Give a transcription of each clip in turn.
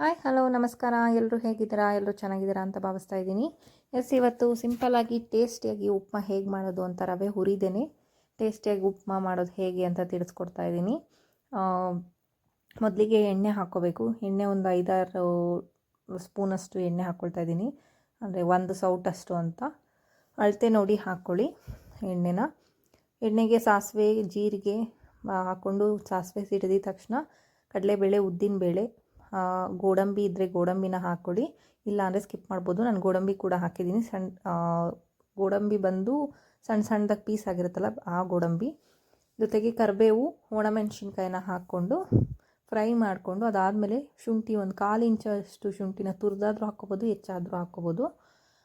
Hi hello ನಮಸ್ಕಾರ. ಎಲ್ಲರೂ ಹೇಗಿದ್ದೀರಾ? ಎಲ್ಲರೂ ಚೆನ್ನಾಗಿದ್ದೀರಾ ಅಂತ ಭಾವಿಸ್ತಾ ಇದ್ದೀನಿ. ಎಸ್, ಇವತ್ತು ಸಿಂಪಲ್ಲಾಗಿ ಟೇಸ್ಟಿಯಾಗಿ ಉಪ್ಮಾ ಹೇಗೆ ಮಾಡೋದು ಅಂತ ರವೆ ಹುರಿದೇನೆ. ಟೇಸ್ಟಿಯಾಗಿ ಉಪ್ಮಾ ಮಾಡೋದು ಹೇಗೆ ಅಂತ ತಿಳಿಸ್ಕೊಡ್ತಾ ಇದ್ದೀನಿ. ಮೊದಲಿಗೆ ಎಣ್ಣೆ ಹಾಕ್ಕೋಬೇಕು ಎಣ್ಣೆ ಒಂದು ಐದಾರು ಸ್ಪೂನಷ್ಟು ಎಣ್ಣೆ ಹಾಕ್ಕೊಳ್ತಾ ಇದ್ದೀನಿ. ಅಂದರೆ ಒಂದು ಸೌಟಷ್ಟು ಅಂತ. ಅಳತೆ ನೋಡಿ ಹಾಕ್ಕೊಳ್ಳಿ ಎಣ್ಣೆನ. ಎಣ್ಣೆಗೆ ಸಾಸಿವೆ, ಜೀರಿಗೆ ಹಾಕ್ಕೊಂಡು ಸಾಸಿವೆ ಸಿಡಿದ ತಕ್ಷಣ ಕಡಲೆಬೇಳೆ, ಉದ್ದಿನಬೇಳೆ ಗೋಡಂಬಿ ಇದ್ದರೆ ಗೋಡಂಬಿನ ಹಾಕ್ಕೊಳ್ಳಿ ಇಲ್ಲ ಅಂದರೆ ಸ್ಕಿಪ್ ಮಾಡ್ಬೋದು. ನಾನು ಗೋಡಂಬಿ ಕೂಡ ಹಾಕಿದ್ದೀನಿ. ಸಣ್ಣ ಗೋಡಂಬಿ ಬಂದು ಸಣ್ಣ ಸಣ್ಣದಾಗಿ ಪೀಸ್ ಆಗಿರುತ್ತಲ್ಲ ಆ ಗೋಡಂಬಿ. ಜೊತೆಗೆ ಕರಿಬೇವು, ಒಣಮೆಣ್ಸಿನ್ಕಾಯಿನ ಹಾಕ್ಕೊಂಡು ಫ್ರೈ ಮಾಡಿಕೊಂಡು ಅದಾದಮೇಲೆ ಶುಂಠಿ ಒಂದು ಕಾಲು ಇಂಚಷ್ಟು ಶುಂಠಿನ ತುರಿದಾದರೂ ಹಾಕ್ಕೋಬೋದು, ಹೆಚ್ಚಾದರೂ ಹಾಕ್ಕೋಬೋದು.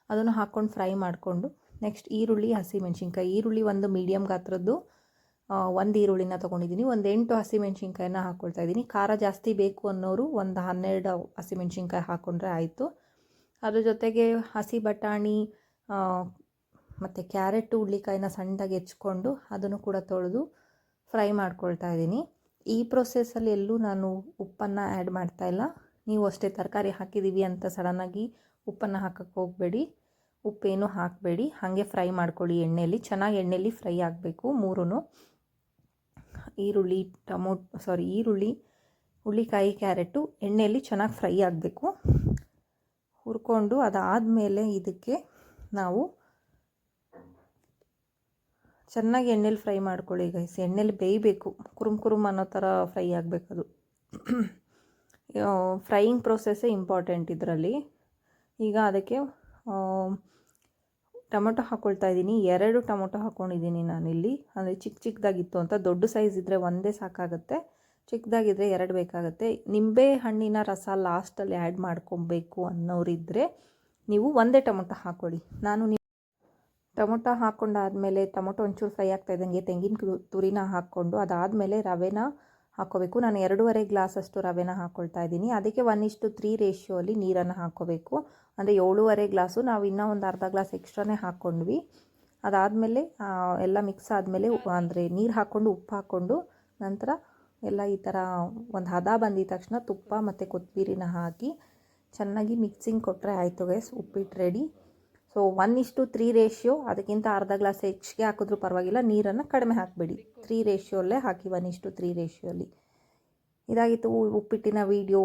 ಅದನ್ನು ಹಾಕ್ಕೊಂಡು ಫ್ರೈ ಮಾಡಿಕೊಂಡು, ನೆಕ್ಸ್ಟ್ ಈರುಳ್ಳಿ, ಹಸಿಮೆಣ್ಸಿನ್ಕಾಯಿ. ಈರುಳ್ಳಿ ಒಂದು ಮೀಡಿಯಮ್ ಗಾತ್ರದ್ದು. ಒಂದು ಈರುಳ್ಳಿನ ತೊಗೊಂಡಿದ್ದೀನಿ, ಒಂದು ಎಂಟು ಹಸಿಮೆಣ್ಸಿನ್ಕಾಯಿನ ಹಾಕ್ಕೊಳ್ತಾ ಇದ್ದೀನಿ. ಖಾರ ಜಾಸ್ತಿ ಬೇಕು ಅನ್ನೋರು ಒಂದು ಹನ್ನೆರಡು ಹಸಿಮೆಣ್ಸಿನ್ಕಾಯಿ ಹಾಕ್ಕೊಂಡ್ರೆ ಆಯಿತು. ಅದ್ರ ಜೊತೆಗೆ ಹಸಿ ಬಟಾಣಿ ಮತ್ತು ಕ್ಯಾರೆಟು ಹುಳ್ಳಿಕಾಯಿನ ಸಣ್ಣದಾಗಿ ಹೆಚ್ಕೊಂಡು ಅದನ್ನು ಕೂಡ ತೊಳೆದು ಫ್ರೈ ಮಾಡ್ಕೊಳ್ತಾ ಇದ್ದೀನಿ. ಈ ಪ್ರೊಸೆಸ್ಸಲ್ಲಿ ಎಲ್ಲೂ ನಾನು ಉಪ್ಪನ್ನು ಆ್ಯಡ್ ಮಾಡ್ತಾ ಇಲ್ಲ. ನೀವು ಅಷ್ಟೇ ತರಕಾರಿ ಹಾಕಿದ್ದೀವಿ ಅಂತ ಸಡನ್ನಾಗಿ ಉಪ್ಪನ್ನು ಹಾಕಕ್ಕೆ ಹೋಗಬೇಡಿ. ಉಪ್ಪೇನು ಹಾಕಬೇಡಿ. ಹಾಗೆ ಫ್ರೈ ಮಾಡ್ಕೊಳ್ಳಿ ಎಣ್ಣೆಯಲ್ಲಿ. ಚೆನ್ನಾಗಿ ಎಣ್ಣೆಯಲ್ಲಿ ಫ್ರೈ ಆಗಬೇಕು ಮೂರೂ ಈರುಳ್ಳಿ, ಟೊಮೊಟೊ ಸಾರಿ ಈರುಳ್ಳಿ ಹುಳ್ಳಿಕಾಯಿ ಕ್ಯಾರೆಟು ಎಣ್ಣೆಯಲ್ಲಿ ಚೆನ್ನಾಗಿ ಫ್ರೈ ಆಗಬೇಕು. ಹುರ್ಕೊಂಡು ಅದಾದಮೇಲೆ ಇದಕ್ಕೆ ನಾವು ಚೆನ್ನಾಗಿ ಎಣ್ಣೆಲಿ ಫ್ರೈ ಮಾಡ್ಕೊಳ್ಳಿ ಗೈಸ್ ಎಣ್ಣೆಲಿ ಬೇಯಬೇಕು. ಕುರುಮ್ ಕುರುಮ್ ಅನ್ನೋ ಥರ ಫ್ರೈ ಆಗಬೇಕದು. ಫ್ರೈಯಿಂಗ್ ಪ್ರೊಸೆಸ್ಸೇ ಇಂಪಾರ್ಟೆಂಟ್ ಇದರಲ್ಲಿ. ಈಗ ಅದಕ್ಕೆ ಟೊಮೊಟೊ ಹಾಕ್ಕೊಳ್ತಾ ಇದ್ದೀನಿ. ಎರಡು ಟೊಮೊಟೊ ಹಾಕ್ಕೊಂಡಿದ್ದೀನಿ ನಾನಿಲ್ಲಿ. ಅಂದರೆ ಚಿಕ್ಕ ಚಿಕ್ಕದಾಗಿತ್ತು ಅಂತ. ದೊಡ್ಡ ಸೈಜ್ ಇದ್ದರೆ ಒಂದೇ ಸಾಕಾಗುತ್ತೆ. ಚಿಕ್ಕದಾಗಿದ್ದರೆ ಎರಡು ಬೇಕಾಗುತ್ತೆ. ನಿಂಬೆ ಹಣ್ಣಿನ ರಸ ಲಾಸ್ಟಲ್ಲಿ ಆ್ಯಡ್ ಮಾಡ್ಕೊಬೇಕು ಅನ್ನೋರಿದ್ದರೆ ನೀವು ಒಂದೇ ಟೊಮೊಟೊ ಹಾಕ್ಕೊಳ್ಳಿ ನಾನು ನಿಮ್ಮ ಟೊಮೊಟೊ ಹಾಕ್ಕೊಂಡಾದಮೇಲೆ ಟೊಮೊಟೊ ಒಂಚೂರು ಫ್ರೈ ಆಗ್ತಾ ಇದ್ದಂಗೆ ತೆಂಗಿನ ತುರಿನ ಹಾಕ್ಕೊಂಡು ಅದಾದಮೇಲೆ ರವೆನ ಹಾಕ್ಕೋಬೇಕು. ನಾನು ಎರಡೂವರೆ ಗ್ಲಾಸಷ್ಟು ರವೆನ ಹಾಕ್ಕೊಳ್ತಾ ಇದ್ದೀನಿ. ಅದಕ್ಕೆ ಒನ್ ಇಷ್ಟು ತ್ರೀ ರೇಷಿಯೋ ಅಲ್ಲಿ ನೀರನ್ನು ಹಾಕ್ಕೋಬೇಕು. ಅಂದರೆ ಏಳೂವರೆ ಗ್ಲಾಸು, ನಾವು ಇನ್ನೂ ಒಂದು ಅರ್ಧ ಗ್ಲಾಸ್ ಎಕ್ಸ್ಟ್ರಾನೇ ಹಾಕ್ಕೊಂಡ್ವಿ. ಅದಾದಮೇಲೆ ಎಲ್ಲ ಮಿಕ್ಸ್ ಆದಮೇಲೆ ಅಂದರೆ ನೀರು ಹಾಕ್ಕೊಂಡು, ಉಪ್ಪು ಹಾಕ್ಕೊಂಡು, ನಂತರ ಎಲ್ಲ ಈ ಥರ ಒಂದು ಹದ ಬಂದಿದ ತಕ್ಷಣ ತುಪ್ಪ ಮತ್ತು ಕೊತ್ತಂಬರಿನ ಹಾಕಿ ಚೆನ್ನಾಗಿ ಮಿಕ್ಸಿಂಗ್ ಕೊಟ್ಟರೆ ಆಯಿತು ಗೈಸ್ ಉಪ್ಪಿಟ್ಟು ರೆಡಿ ಸೊ ಒನ್ ಇಷ್ಟು ತ್ರೀ ರೇಷಿಯೋ ಅದಕ್ಕಿಂತ ಅರ್ಧ ಗ್ಲಾಸ್ ಹೆಚ್ಚಿಗೆ ಹಾಕಿದ್ರೂ ಪರವಾಗಿಲ್ಲ, ನೀರನ್ನು ಕಡಿಮೆ ಹಾಕಬೇಡಿ. ತ್ರೀ ರೇಷಿಯೋಲ್ಲೇ ಹಾಕಿ ಒನ್ ಇಷ್ಟು ತ್ರೀ ರೇಷಿಯೋಲಿ ಇದಾಗಿತ್ತು ಉಪ್ಪಿಟ್ಟಿನ ವೀಡಿಯೋ